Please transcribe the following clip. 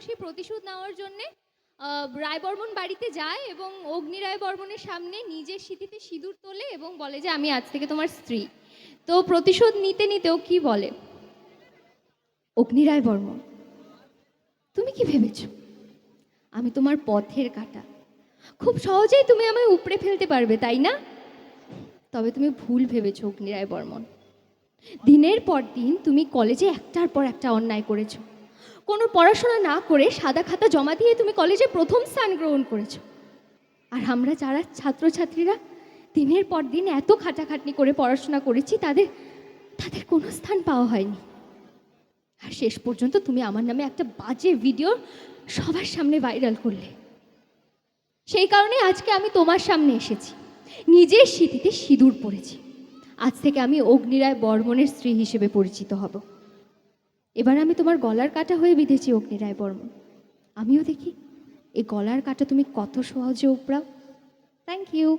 তুলসী প্রতিশোধ নেওয়ার জন্যে রায়বর্মন বাড়িতে যায় এবং অগ্নি রায় বর্মনের সামনে নিজের স্মৃতিতে সিঁদুর তোলে এবং বলে যে, আমি আজ থেকে তোমার স্ত্রী। তো প্রতিশোধ নিতে নিতেও কি বলে? অগ্নিরায় বর্মন তুমি কি ভেবেছ? আমি তোমার পথের কাটা। খুব সহজেই তুমি আমায় উপড়ে ফেলতে পারবে, তাই না? তবে তুমি ভুল ভেবেছো অগ্নিরায় বর্মন দিনের পর দিন তুমি কলেজে একটার পর একটা অন্যায় করেছ। কোনো পড়াশোনা না করে সাদা খাতা জমা দিয়ে তুমি কলেজে প্রথম স্থান গ্রহণ করেছ। আর আমরা যারা ছাত্রছাত্রীরা দিনের পর দিন এত খাটাখাটনি করে পড়াশোনা করেছি, তাদের তাদের কোনো স্থান পাওয়া হয়নি। আর শেষ পর্যন্ত তুমি আমার নামে একটা বাজে ভিডিও সবার সামনে ভাইরাল করলে। সেই কারণে আজকে আমি তোমার সামনে এসেছি। নিজের স্মৃতিতে সিঁদুর পড়েছি আজ থেকে আমি অগ্নিরায় বর্মনের স্ত্রী হিসেবে পরিচিত হব। এবার আমি তোমার গলার কাটা হয়ে বিঁধেছি অগ্নিরায় বর্মন আমিও দেখি, এই গলার কাটা তুমি কত সহজে উপড়াও। Thank you